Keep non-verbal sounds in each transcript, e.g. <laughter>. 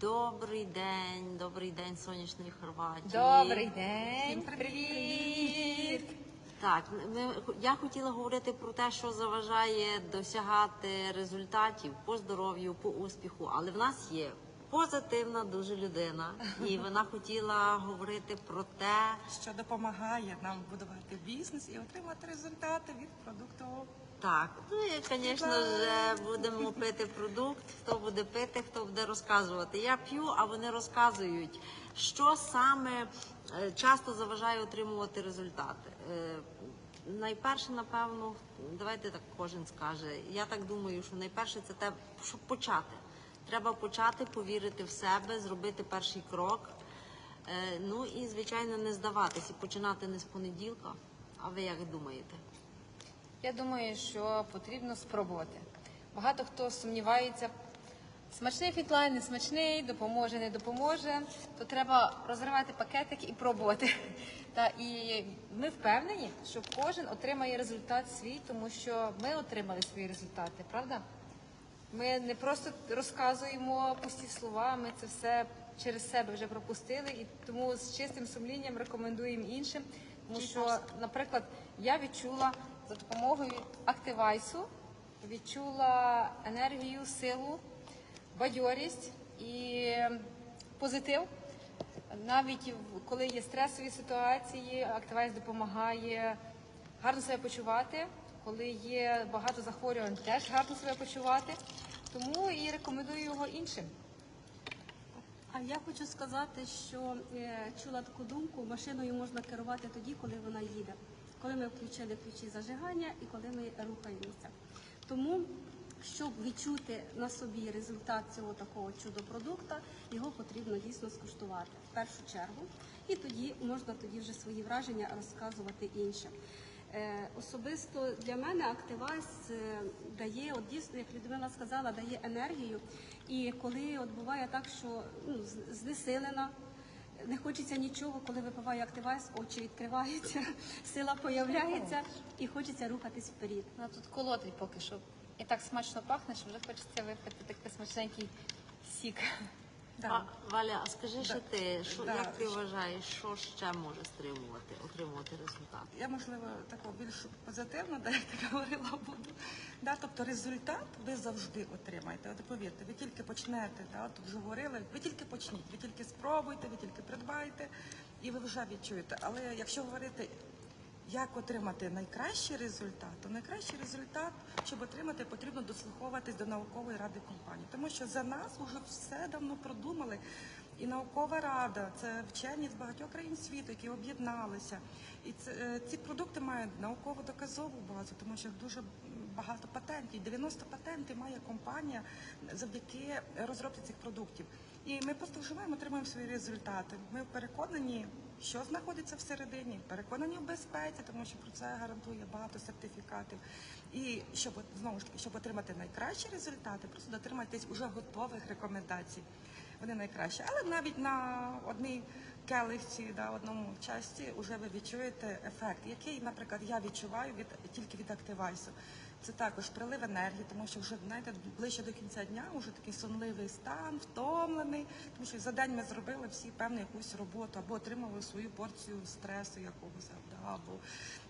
Добрий день, добрий день сонячної Хорватії. Добрий день, привіт! Так, ми, я хотіла говорити про те, що заважає досягати результатів по здоров'ю, по успіху. Але в нас є позитивна дуже людина, і <laughs> вона хотіла говорити про те, що допомагає нам будувати бізнес і отримати результати від продукту. Так, ну і звісно ж будемо пити продукт. Хто буде пити, хто буде розказувати. Я п'ю, а вони розказують, що саме е, часто заважає отримувати результати. Е, Найперше, напевно, давайте так кожен скаже. Я так думаю, що найперше це те, щоб почати. Треба почати повірити в себе, зробити перший крок. Е, Ну і звичайно не здаватись і починати не з понеділка. А ви як думаєте? Я думаю, що потрібно спробувати. Багато хто сумнівається, смачний фітлайн, не смачний, допоможе, не допоможе. То треба розривати пакетик і пробувати. Та і ми впевнені, що кожен отримає результат свій, тому що ми отримали свої результати, правда? Ми не просто розказуємо пусті слова, ми це все через себе вже пропустили, і тому з чистим сумлінням рекомендуємо іншим. Тому що, наприклад, я відчула за допомогою активайсу, відчула енергію, силу, бадьорість і позитив. Навіть коли є стресові ситуації, активайс допомагає гарно себе почувати. Коли є багато захворювань, теж гарно себе почувати. Тому і рекомендую його іншим. А я хочу сказати, що е, чула таку думку, машиною можна керувати тоді, коли вона їде, коли ми включили ключі зажигання і коли ми рухаємося. Тому, щоб відчути на собі результат цього такого чудо-продукта, його потрібно дійсно скуштувати в першу чергу. І тоді можна тоді вже свої враження розказувати іншим. Е, Особисто для мене Активайс е, дає, от дійсно, як Людмила сказала, дає енергію. І коли от буває так, що ну, знесилена, не хочеться нічого, коли випиваю Активайс, очі відкриваються, <laughs> сила появляється і хочеться рухатись вперед. Вона тут колотить поки що. І так смачно пахне, що вже хочеться випити такий смачненький сік. А, Валя, а скажи ще ти, що, Да. як ти вважаєш, що ще може стримувати, отримувати результат? Я, можливо, такого більш позитивно, да, як <laughs> ти говорила, буду. Да, тобто результат ви завжди отримаєте. От повірте, ви тільки почнете, да, от вже говорили, ви тільки почніть, ви тільки спробуйте, ви тільки придбайте, і ви вже відчуєте. Але якщо говорити, як отримати найкращий результат, то найкращий результат, щоб отримати, потрібно дослуховуватись до наукової ради компанії. Тому що за нас вже все давно продумали. І наукова рада, це вчені з багатьох країн світу, які об'єдналися. І це, е, ці продукти мають науково-доказову базу, тому що дуже багато патентів. 90 патентів має компанія завдяки розробці цих продуктів. І ми просто вживаємо, отримуємо свої результати. Ми переконані, що знаходиться всередині, переконані в безпеці, тому що про це гарантує багато сертифікатів. І щоб знову ж таки, щоб отримати найкращі результати, просто дотримайтесь уже готових рекомендацій. Вони найкращі. Але навіть на одній келихці, да, одному часті вже ви відчуєте ефект, який, наприклад, я відчуваю від тільки від активайсу. Це також прилив енергії, тому що вже знаєте, ближче до кінця дня вже такий сонливий стан, втомлений, тому що за день ми зробили всі певну якусь роботу або отримали свою порцію стресу якогось або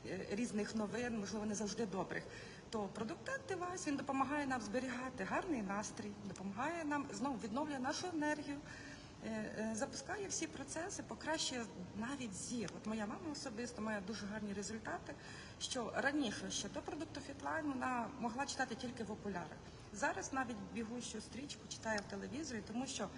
е, різних новин, можливо, не завжди добрих. То продукт Антивайс він допомагає нам зберігати гарний настрій, допомагає нам знову відновлює нашу енергію. Е, е, Запускає всі процеси, покращує навіть зір. От моя мама особисто має дуже гарні результати. Що раніше ще до продукту Фітлайн вона могла читати тільки в окулярах. Зараз навіть бігущу стрічку читає в телевізорі, тому що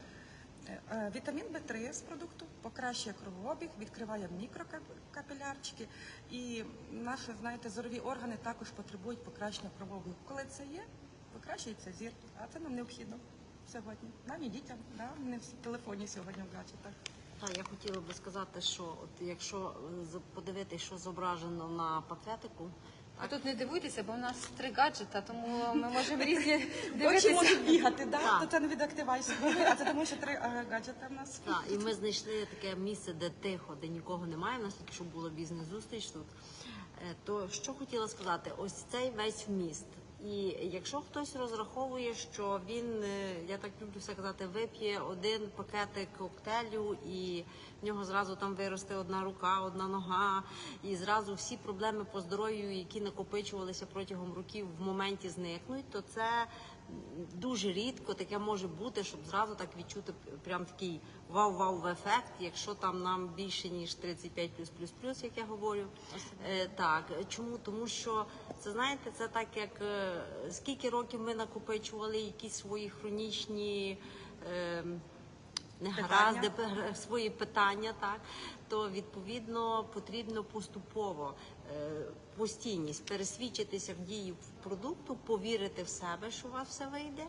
е, вітамін В3 з продукту покращує кровообіг, відкриває мікрокапілярчики, і наші, знаєте, зорові органи також потребують покращення кровообігу. Коли це є, покращується зір, а це нам необхідно сьогодні. Нам і дітям, да? не в телефоні сьогодні в гаджетах. Так, я хотіла би сказати, що от якщо е, подивитись, що зображено на пакетику, А тут не дивуйтеся, бо у нас три гаджета, тому ми можемо <laughs> різні Очі можуть бігати, да? Так. то це не від а <laughs> це тому, що три е, гаджети в нас. Так, і ми знайшли таке місце, де тихо, де нікого немає. У нас тільки що була бізнес-зустріч тут. Е, То що хотіла сказати, ось цей весь вміст І якщо хтось розраховує, що він, е, я так люблю все казати, вип'є один пакетик коктейлю і в нього зразу там виросте одна рука, одна нога, і зразу всі проблеми по здоров'ю, які накопичувалися протягом років, в моменті зникнуть, то це дуже рідко таке може бути, щоб зразу так відчути прям такий вау-вау ефект, якщо там нам більше ніж 35 плюс плюс плюс, як я говорю. Е, так, чому? Тому що це знаєте, це так як е, скільки років ми накопичували якісь свої хронічні. Е, негаразди, <laughs> свої питання, так то відповідно потрібно поступово е, постійність пересвідчитися в дії продукту, повірити в себе, що у вас все вийде,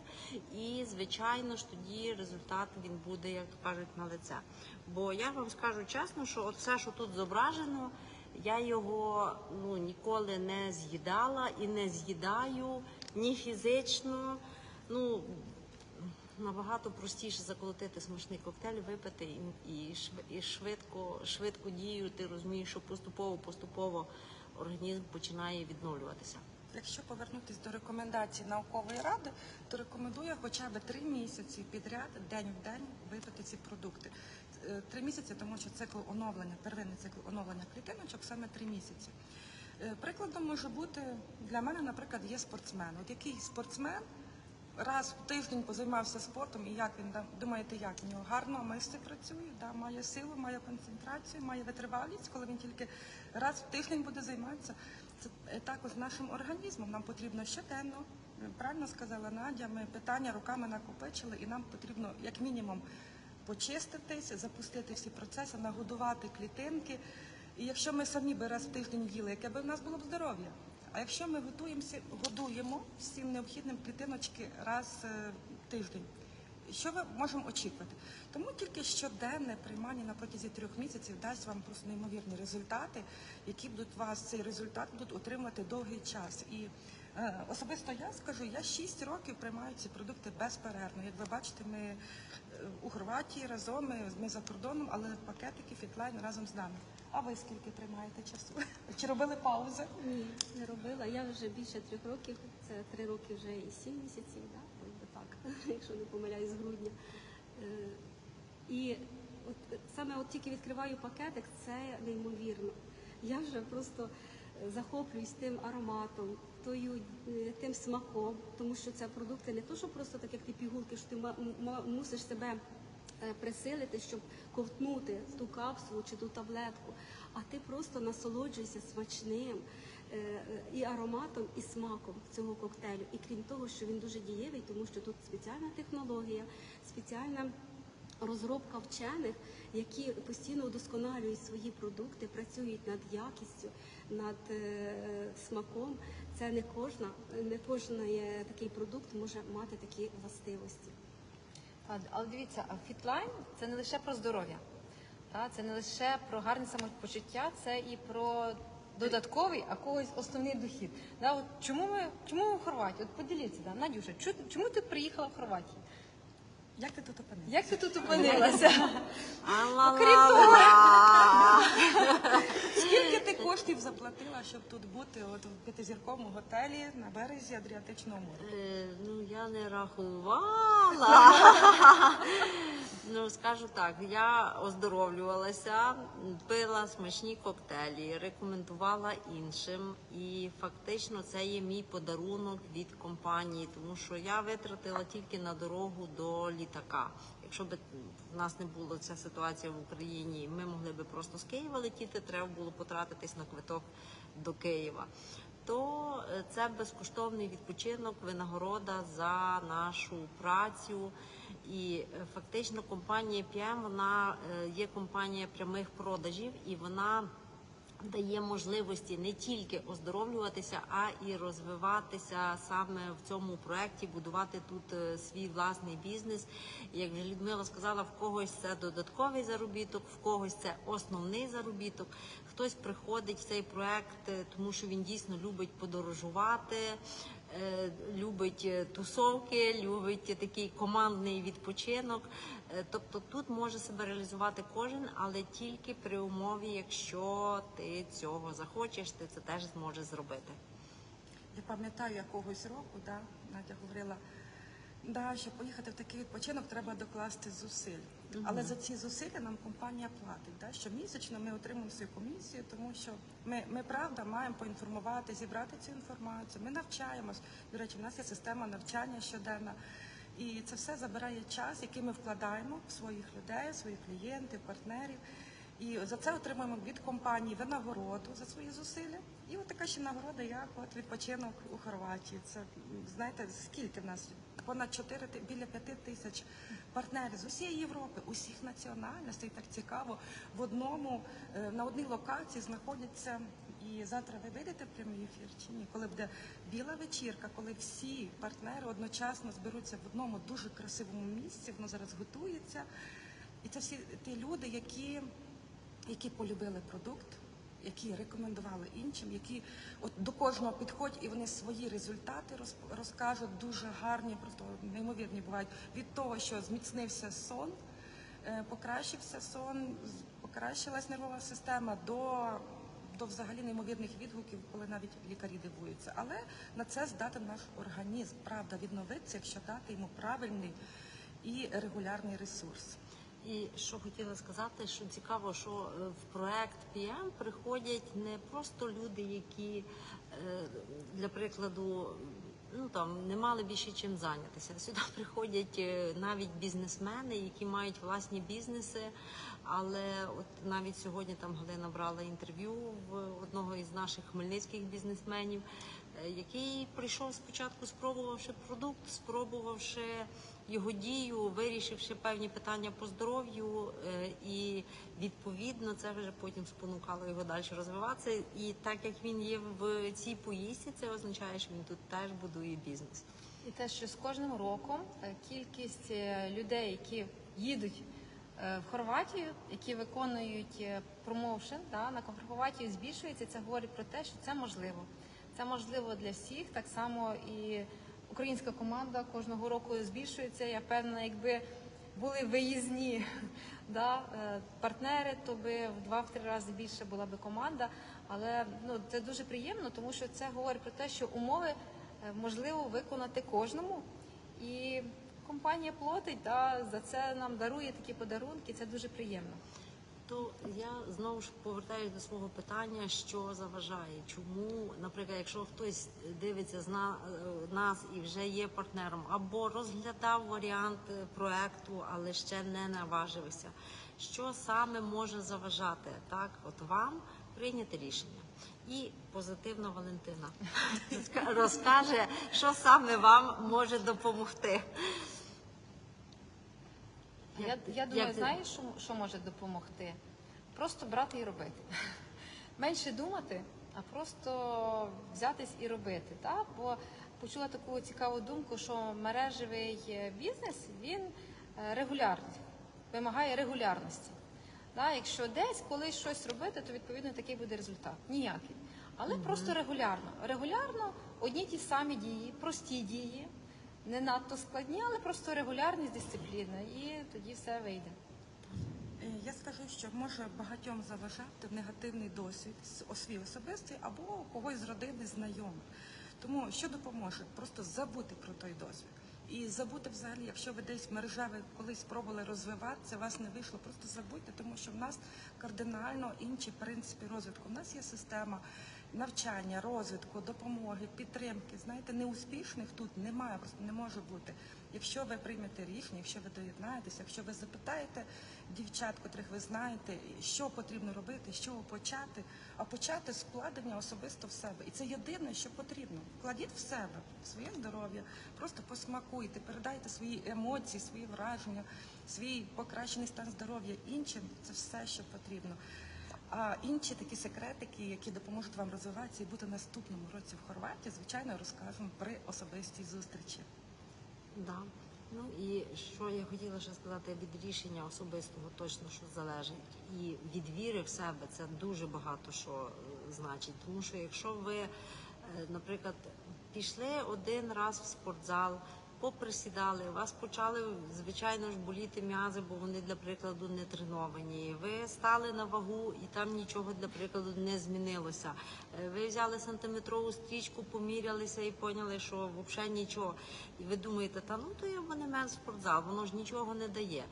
і звичайно ж тоді результат він буде, як то кажуть, на лице. Бо я вам скажу чесно, що от все, що тут зображено, я його ну ніколи не з'їдала і не з'їдаю ні фізично. Ну набагато простіше заколотити смачний коктейль, випити і, і, і швидко, швидко дію. Ти розумієш, що поступово, поступово організм починає відновлюватися. Якщо повернутися до рекомендацій наукової ради, то рекомендую хоча б три місяці підряд, день в день, випити ці продукти. Е, Три місяці, тому що цикл оновлення, первинний цикл оновлення клітиночок саме три місяці. Е, Прикладом може бути для мене, наприклад, є спортсмен. От який спортсмен раз в тиждень позаймався спортом, і як він думаєте, як в нього гарно мишці працює, да, має силу, має концентрацію, має витривалість, коли він тільки раз в тиждень буде займатися. Це е, також нашим організмом. Нам потрібно щоденно, правильно сказала Надя, ми питання руками накопичили, і нам потрібно як мінімум почиститись, запустити всі процеси, нагодувати клітинки. І якщо ми самі би раз в тиждень їли, яке би в нас було б здоров'я? А якщо ми готуємося, годуємо всім необхідним клітиночки раз е, в тиждень, що ми можемо очікувати? Тому тільки щоденне приймання на протязі трьох місяців дасть вам просто неймовірні результати, які будуть вас цей результат будуть отримувати довгий час. І особисто я скажу, я 6 років приймаю ці продукти безперервно. Як ви бачите, ми е, у Хорватії разом, ми, ми за кордоном, але пакетики фітлайн разом з нами. А ви скільки тримаєте часу? Чи робили паузи? Ні, не робила. Я вже більше трьох років, це три роки вже і сім місяців, да? так, <laughs> якщо не помиляюсь, з грудня. Е, І от е, саме от тільки відкриваю пакетик, це неймовірно. Я вже просто е, захоплююсь тим ароматом, тою, е, тим смаком, тому що це продукти не то, що просто так, як ті пігулки, що ти мусиш себе е, присилити, щоб ковтнути ту капсулу чи ту таблетку, а ти просто насолоджуєшся смачним е, і ароматом, і смаком цього коктейлю. І крім того, що він дуже дієвий, тому що тут спеціальна технологія, спеціальна розробка вчених, які постійно удосконалюють свої продукти, працюють над якістю, над е, смаком. Це не кожна, не кожен такий продукт може мати такі властивості. Але дивіться, фітлайн це не лише про здоров'я, це не лише про гарне самопочуття, це і про додатковий, а когось основний дохід. От чому ми чому ми в Хорватії? От поділіться, Надюша, чому ти приїхала в Хорватію? Як ти тут опинилася? Як ти тут опинилася? А-ла-ла-ла. Скільки ти коштів заплатила, щоб тут бути от в п'ятизірковому готелі на березі Адріатичного моря? Е, Ну, я не рахувала. <laughs> Ну, скажу так, я оздоровлювалася, пила смачні коктейлі, рекомендувала іншим. І фактично це є мій подарунок від компанії, тому що я витратила тільки на дорогу до літака. Якщо б в нас не було ця ситуація в Україні, ми могли би просто з Києва летіти, треба було потратитись на квиток до Києва то е, це безкоштовний відпочинок, винагорода за нашу працю. І е, фактично компанія PM, вона е, є компанія прямих продажів, і вона дає можливості не тільки оздоровлюватися, а і розвиватися саме в цьому проєкті, будувати тут е, свій власний бізнес. Як вже Людмила сказала, в когось це додатковий заробіток, в когось це основний заробіток. Хтось приходить в цей проект, е, тому що він дійсно любить подорожувати, е, любить тусовки, любить такий командний відпочинок. Е, Тобто тут може себе реалізувати кожен, але тільки при умові, якщо ти цього захочеш, ти це теж зможеш зробити. Я пам'ятаю якогось року, да, Надя говорила, да, щоб поїхати в такий відпочинок, треба докласти зусиль. Але за ці зусилля нам компанія платить. Да? Щомісячно ми отримуємо свою комісію, тому що ми, ми правда маємо поінформувати, зібрати цю інформацію. Ми навчаємось. До речі, в нас є система навчання щоденна. І це все забирає час, який ми вкладаємо в своїх людей, своїх клієнтів, партнерів. І за це отримуємо від компанії винагороду за свої зусилля. І от така ще нагорода, як от відпочинок у Хорватії. Це знаєте, скільки в нас понад 4, ти- біля 5 тисяч партнерів з усієї Європи, усіх національностей. Так цікаво. В одному е, на одній локації знаходяться. І завтра ви вийдете в прямий ефір чи ні? Коли буде біла вечірка, коли всі партнери одночасно зберуться в одному дуже красивому місці, воно зараз готується. І це всі ті люди, які, які полюбили продукт, які рекомендували іншим, які от до кожного підходять і вони свої результати роз- розкажуть дуже гарні, просто неймовірні бувають від того, що зміцнився сон, е, покращився сон, покращилась нервова система до. До взагалі неймовірних відгуків, коли навіть лікарі дивуються. Але на це здатен наш організм, правда, відновитися, якщо дати йому правильний і регулярний ресурс. І що хотіла сказати, що цікаво, що е, в проект PM приходять не просто люди, які, е, для прикладу, ну там не мали більше чим зайнятися. Сюди <laughs> приходять е, навіть бізнесмени, які мають власні бізнеси. Але от навіть сьогодні там Галина брала інтерв'ю в одного із наших хмельницьких бізнесменів, який прийшов спочатку, спробувавши продукт, спробувавши його дію, вирішивши певні питання по здоров'ю, е, і відповідно це вже потім спонукало його далі розвиватися. І так як він є в цій поїздці, це означає, що він тут теж будує бізнес. І те, що з кожним роком е, кількість е, людей, які їдуть е, в Хорватію, які виконують е, промоушен да, на Хорватію, збільшується. Це говорить про те, що це можливо. Це можливо для всіх. Так само і українська команда кожного року збільшується. Я певна, якби були виїзні <laughs> да, е, партнери, то би в два-три рази більше була би команда. Але ну це дуже приємно, тому що це говорить про те, що умови е, можливо виконати кожному. І компанія платить, да, за це нам дарує такі подарунки. Це дуже приємно. То я знову ж повертаюся до свого питання, що заважає. Чому, наприклад, якщо хтось дивиться з на, е, нас і вже є партнером, або розглядав варіант е, проекту, але ще не наважився, що саме може заважати так, от вам прийняти рішення? І позитивно Валентина <laughs> розкаже, що саме вам може допомогти. Я, я думаю, знаєш, що, що може допомогти? Просто брати і робити. <laughs> Менше думати, а просто взятись і робити. Так? Бо почула таку цікаву думку, що мережевий е, бізнес він е, регулярний, вимагає регулярності. Да? Якщо десь колись щось робити, то відповідно такий буде результат. Ніякий. Але просто регулярно. Регулярно одні ті самі дії, прості дії, не надто складні, але просто регулярність, дисципліна, і тоді все вийде. Е, Я скажу, що може багатьом заважати негативний досвід свій особистий або когось з родини знайомих. Тому що допоможе? Просто забути про той досвід. І забути взагалі, якщо ви десь мережеве колись спробували розвиватися, вас не вийшло, просто забудьте, тому що в нас кардинально інші принципи розвитку. У нас є система навчання, розвитку, допомоги, підтримки. Знаєте, неуспішних тут немає, просто не може бути. Якщо ви приймете рішення, якщо ви доєднаєтеся, якщо ви запитаєте дівчат, котрих ви знаєте, що потрібно робити, чого почати, а почати з вкладення особисто в себе. І це єдине, що потрібно. Вкладіть в себе, в своє здоров'я, просто посмакуйте, передайте свої емоції, свої враження, свій покращений стан здоров'я іншим. Це все, що потрібно. А інші такі секретики, які допоможуть вам розвиватися і бути наступному році в Хорватії, звичайно, розкажемо при особистій зустрічі. Да. Ну і що я хотіла ще сказати від рішення особистого точно що залежить. І від віри в себе це дуже багато що е, значить. Тому що якщо ви, е, наприклад, пішли один раз в спортзал, поприсідали, у вас почали, звичайно ж, боліти м'язи, бо вони, для прикладу, не треновані. Ви стали на вагу і там нічого, для прикладу, не змінилося. Е, Ви взяли сантиметрову стрічку, помірялися і поняли, що взагалі нічого. І ви думаєте, та ну то є абонемент в спортзал, воно ж нічого не дає.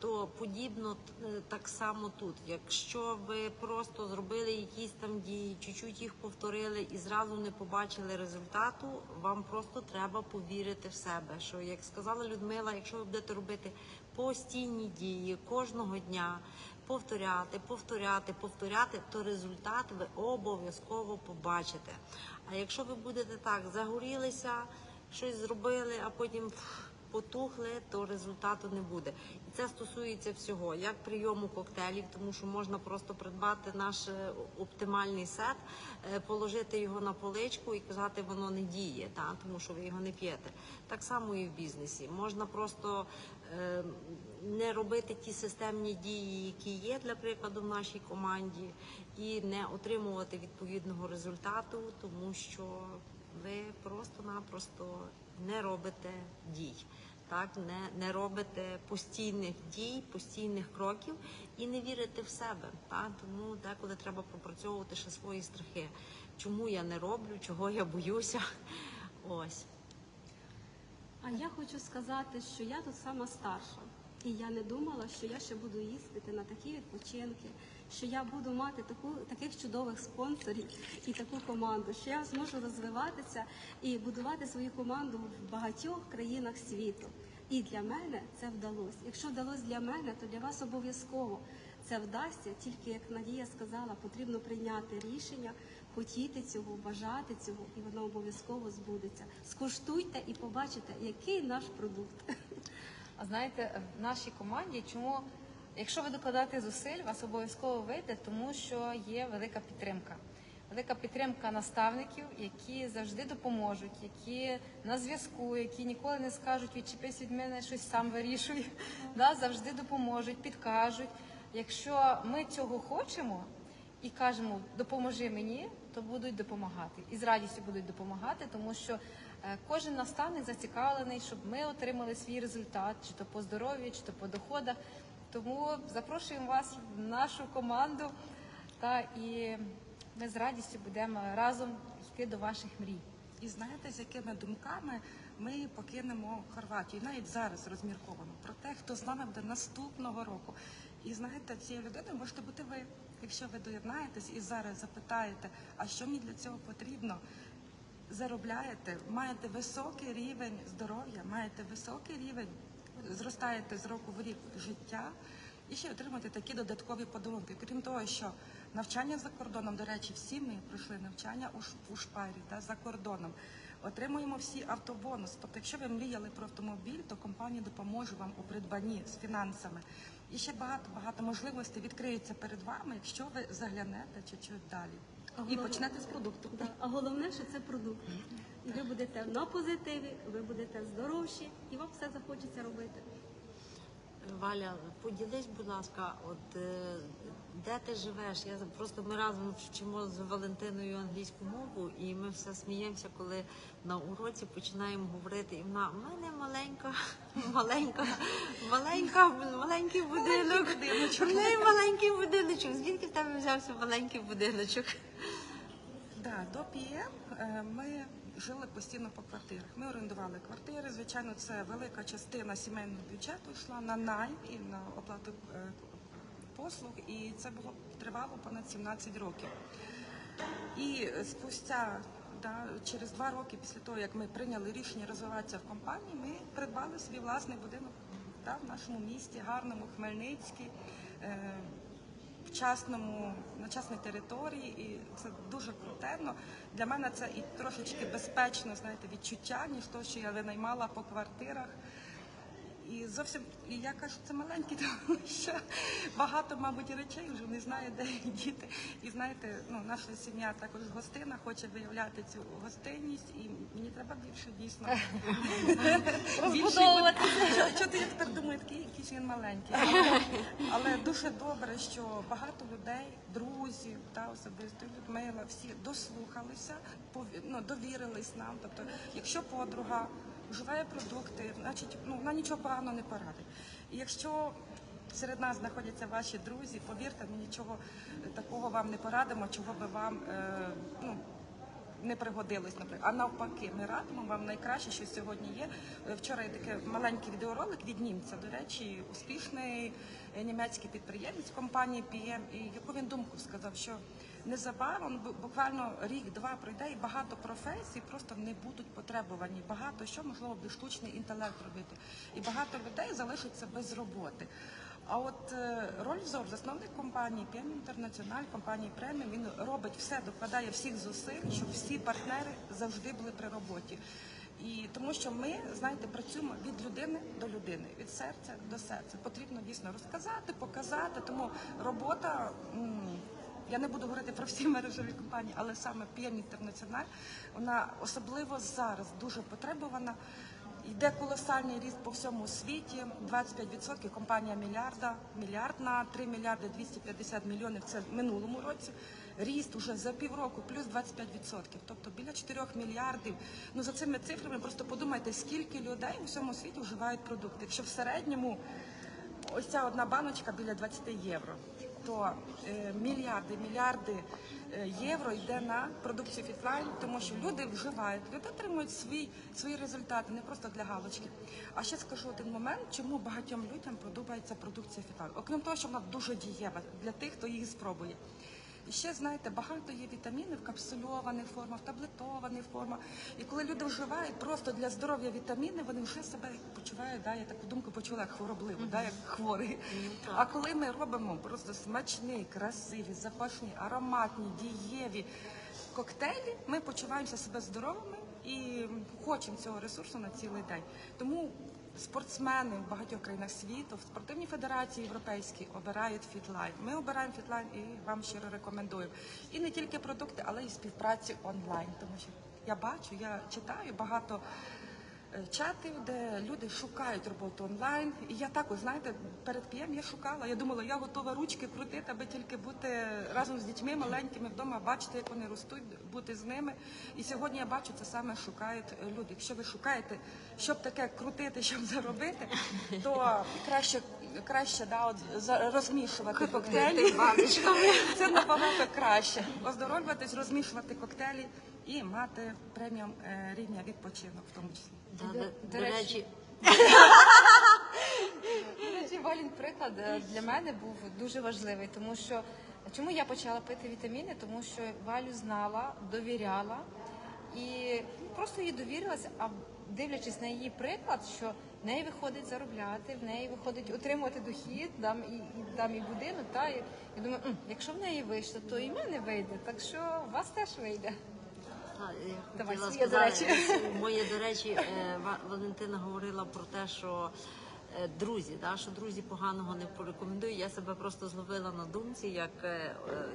То подібно е, так само тут. Якщо ви просто зробили якісь там дії, чуть-чуть їх повторили і зразу не побачили результату, вам просто треба повірити в себе. Що як сказала Людмила, якщо ви будете робити постійні дії кожного дня, повторяти, повторяти, повторяти, то результат ви обов'язково побачите. А якщо ви будете так загорілися, щось зробили, а потім потухли, то результату не буде. І це стосується всього, як прийому коктейлів, тому що можна просто придбати наш е, оптимальний сет, е, положити його на поличку і казати, воно не діє, та, тому що ви його не п'єте. Так само і в бізнесі. Можна просто е, не робити ті системні дії, які є, для прикладу, в нашій команді, і не отримувати відповідного результату, тому що ви просто-напросто не робите дій. Так, не, не робите постійних дій, постійних кроків і не вірите в себе. Так? Тому деколи треба пропрацьовувати ще свої страхи. Чому я не роблю, чого я боюся. Ось. А я хочу сказати, що я тут сама старша. І я не думала, що я ще буду їздити на такі відпочинки, що я буду мати таку, таких чудових спонсорів і таку команду, що я зможу розвиватися і будувати свою команду в багатьох країнах світу. І для мене це вдалося. Якщо вдалося для мене, то для вас обов'язково це вдасться. Тільки як Надія сказала, потрібно прийняти рішення, хотіти цього, бажати цього, і воно обов'язково збудеться. Скуштуйте і побачите, який наш продукт. А знаєте, в нашій команді, чому, якщо ви докладаєте зусиль, вас обов'язково вийде, тому що є велика підтримка. Велика підтримка наставників, які завжди допоможуть, які на зв'язку, які ніколи не скажуть відчепись від мене, щось сам вирішуй. <laughs> Да, завжди допоможуть, підкажуть. Якщо ми цього хочемо і кажемо допоможи мені, то будуть допомагати. І з радістю будуть допомагати, тому що е, кожен наставник зацікавлений, щоб ми отримали свій результат, чи то по здоров'ю, чи то по доходах. Тому запрошуємо вас в нашу команду та і ми з радістю будемо разом йти до ваших мрій. І знаєте, з якими думками ми покинемо Хорватію, навіть зараз розмірковано про те, хто з нами буде наступного року. І знаєте, цією людиною можете бути ви, якщо ви доєднаєтесь і зараз запитаєте, а що мені для цього потрібно, заробляєте, маєте високий рівень здоров'я, маєте високий рівень, зростаєте з року в рік життя. І ще отримуєте такі додаткові подарунки. Крім того, що навчання за кордоном, до речі, всі ми пройшли навчання у шпарі да, за кордоном. Отримуємо всі автобонус. Тобто, якщо ви мріяли про автомобіль, то компанія допоможе вам у придбанні з фінансами. І ще багато багато можливостей відкриються перед вами, якщо ви заглянете чуть-чуть далі. І Головне- почнете з продукту. Да. А головне, що це продукт. І ви будете на позитиві, ви будете здоровші, і вам все захочеться робити. Валя, поділись, будь ласка, от е, де ти живеш? Я просто ми разом вчимо з Валентиною англійську мову, і ми все сміємося, коли на уроці починаємо говорити. І вона в мене маленька, <laughs> маленька, маленька, маленький будинок. В неї маленький будиночок. Звідки в тебе взявся маленький будиночок? Да, до ПІМ е, ми жили постійно по квартирах. Ми орендували квартири. Звичайно, це велика частина сімейного бюджету йшла на найм і на оплату е, послуг, і це було тривало понад 17 років. І спустя да, через два роки після того, як ми прийняли рішення розвиватися в компанії, ми придбали свій власний будинок да, в нашому місті, гарному Хмельницький. Е, в частному на частній території, і це дуже крутенно. Для мене це і трошечки безпечно, знаєте, відчуття, ніж то, що я винаймала по квартирах. І зовсім і я кажу, це маленький, <laughs> тому що багато, мабуть, речей вже не знаю, де їх діти. І знаєте, ну наша сім'я також гостина, хоче виявляти цю гостинність, і мені треба більше дійсно <laughs> Розбудовувати. Ти я тепер думаю, такий якийсь він маленький. Але, дуже добре, що багато людей, друзів, та особисто Людмила, всі дослухалися, ну, довірились нам. Тобто, якщо подруга вживає продукти, значить, ну, вона нічого поганого не порадить. І якщо серед нас знаходяться ваші друзі, повірте, ми нічого е, такого вам не порадимо, чого би вам е, ну, не пригодилось, наприклад. А навпаки, ми радимо вам найкраще, що сьогодні є. Е, Вчора є такий маленький відеоролик від німця, до речі, успішний е, німецький підприємець компанії PM, і яку він думку сказав, що незабаром буквально рік-два пройде, і багато професій просто не будуть потребувані. Багато що можливо буде штучний інтелект робити, і багато людей залишаться без роботи. А от е, Рольфзор, засновник компанії PM International, компанії Преміум, він робить все, докладає всіх зусиль, щоб всі партнери завжди були при роботі. І тому що ми, знаєте, працюємо від людини до людини, від серця до серця. Потрібно дійсно розказати, показати. Тому робота. Я не буду говорити про всі мережеві компанії, але саме PM International, вона особливо зараз дуже потребована. Йде колосальний ріст по всьому світі. 25% компанія мільярда, мільярдна, 3 мільярди 250 мільйонів. Це в минулому році. Ріст уже за півроку плюс 25%. Тобто біля 4 мільярдів. Ну за цими цифрами просто подумайте, скільки людей у всьому світі вживають продукти. Якщо в середньому ось ця одна баночка біля 20 євро, то е, мільярди, мільярди е, євро йде на продукцію Фітлайн, тому що люди вживають, люди отримують свій, свої результати, не просто для галочки. А ще скажу один момент, чому багатьом людям подобається продукція Фітлайн. Окрім того, що вона дуже дієва для тих, хто її спробує. І ще знаєте, багато є вітамінів в капсульованих формах, таблетованих формах. І коли люди вживають просто для здоров'я вітаміни, вони вже себе почувають, да, я таку думку почула як хворобливо, да, як хворий. А коли ми робимо просто смачні, красиві, запашні, ароматні, дієві коктейлі, ми почуваємося себе здоровими і хочемо цього ресурсу на цілий день. Тому спортсмени в багатьох країнах світу, в спортивній федерації європейській обирають фітлайн. Ми обираємо фітлайн і вам щиро рекомендуємо. І не тільки продукти, але й співпраці онлайн. Тому що я бачу, я читаю багато чатів, де люди шукають роботу онлайн. І я також, знаєте, перед ПІМ я шукала. Я думала, я готова ручки крутити, аби тільки бути разом з дітьми маленькими вдома, бачити, як вони ростуть, бути з ними. І сьогодні я бачу, це саме шукають е, люди. Якщо ви шукаєте, щоб таке крутити, <laughs> щоб заробити, то краще. Краще да, от, розмішувати коктейлі. Це набагато краще. Оздоровлюватись, розмішувати коктейлі і мати преміум е, рівня відпочинок в тому числі. Да, До- речі, речі, До речі, Валін приклад е, для мене був дуже важливий, тому що чому я почала пити вітаміни? Тому що Валю знала, довіряла і просто їй довірилася. А дивлячись на її приклад, що в неї виходить заробляти, в неї виходить отримувати дохід, дам і, і дам і будинок. Та і я думаю, «М, якщо в неї вийшло, то і в мене вийде. Так що у вас теж вийде. А, я хотіла до сказати, речі. моє, до речі, е, Валентина говорила про те, що е, друзі, да, що друзі поганого не порекомендую. Я себе просто зловила на думці, як е, е,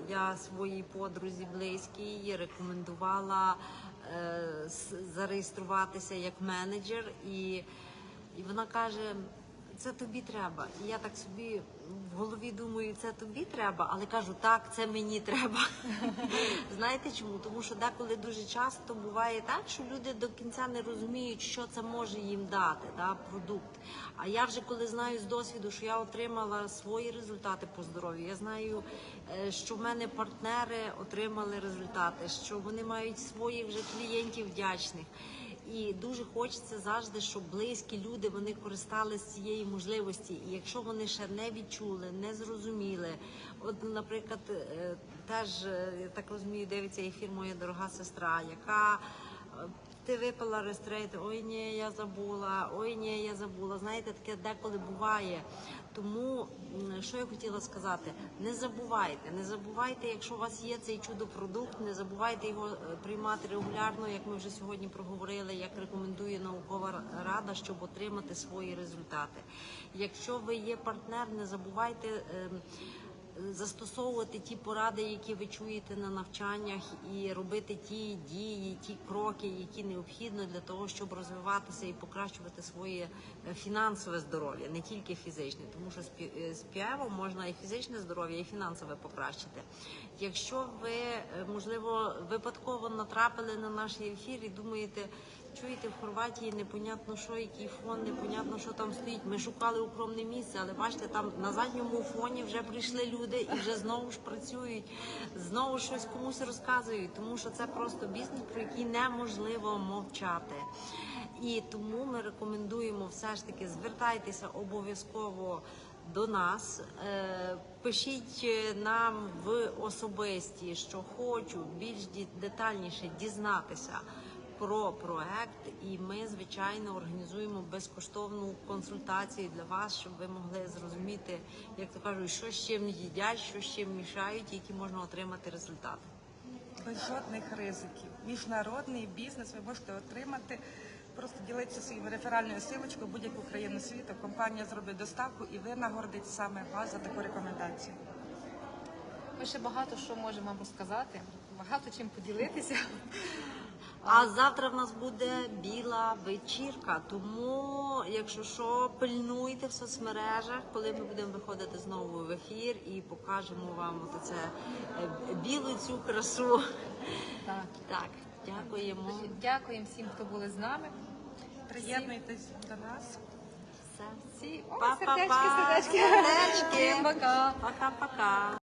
я своїй подрузі близькій рекомендувала е, зареєструватися як менеджер, і, і вона каже. Це тобі треба. І я так собі в голові думаю, це тобі треба, але кажу, так, це мені треба. <laughs> Знаєте чому? Тому що деколи дуже часто буває так, що люди до кінця не розуміють, що це може їм дати, да, продукт. А я вже коли знаю з досвіду, що я отримала свої результати по здоров'ю, я знаю, е, що в мене партнери отримали результати, що вони мають своїх вже клієнтів вдячних. І дуже хочеться завжди, щоб близькі люди вони користалися цієї можливості. І якщо вони ще не відчули, не зрозуміли, от, наприклад, е, теж е, я так розумію, дивиться ефір моя дорога сестра, яка е, ти випила рестрейти, ой ні, я забула, ой ні, я забула. Знаєте, таке деколи буває. Тому що я хотіла сказати, не забувайте, не забувайте, якщо у вас є цей чудо-продукт, не забувайте його е, приймати регулярно, як ми вже сьогодні проговорили, як рекомендує наукова рада, щоб отримати свої результати. Якщо ви є партнер, не забувайте. Застосовувати ті поради, які ви чуєте на навчаннях, і робити ті дії, ті кроки, які необхідно для того, щоб розвиватися і покращувати своє е, фінансове здоров'я, не тільки фізичне, тому що з пі- е, можна і фізичне здоров'я, і фінансове покращити. Якщо ви е, можливо випадково натрапили на наш ефір і думаєте. Чуєте, в Хорватії непонятно що, який фон, непонятно, що там стоїть. Ми шукали укромне місце, але бачите, там на задньому фоні вже прийшли люди і вже знову ж працюють, знову щось комусь розказують, тому що це просто бізнес, про який неможливо мовчати. І тому ми рекомендуємо все ж таки звертайтеся обов'язково до нас. Е, Пишіть нам в особисті, що хочу більш детальніше дізнатися про проект, і ми, звичайно, організуємо безкоштовну консультацію для вас, щоб ви могли зрозуміти, як то кажуть, що з чим їдять, що з чим мішають, які можна отримати результати. Без жодних ризиків. Міжнародний бізнес ви можете отримати. Просто ділитися своєю реферальною силочкою будь-яку країну світу. Компанія зробить доставку і ви нагордить саме вас за таку рекомендацію. Ми ще багато що можемо вам розказати, багато чим поділитися. А завтра в нас буде біла вечірка. Тому, якщо що, пильнуйте в соцмережах, коли ми будемо виходити знову в ефір і покажемо вам от це е, білу цю красу. Так. Так, дякуємо. Дякуємо всім, хто були з нами. Приєднуйтесь до нас. Все. Всі, о, Па-па-па. сердечки, сердечки. Сердечки. Всім Пока. Пока-пока.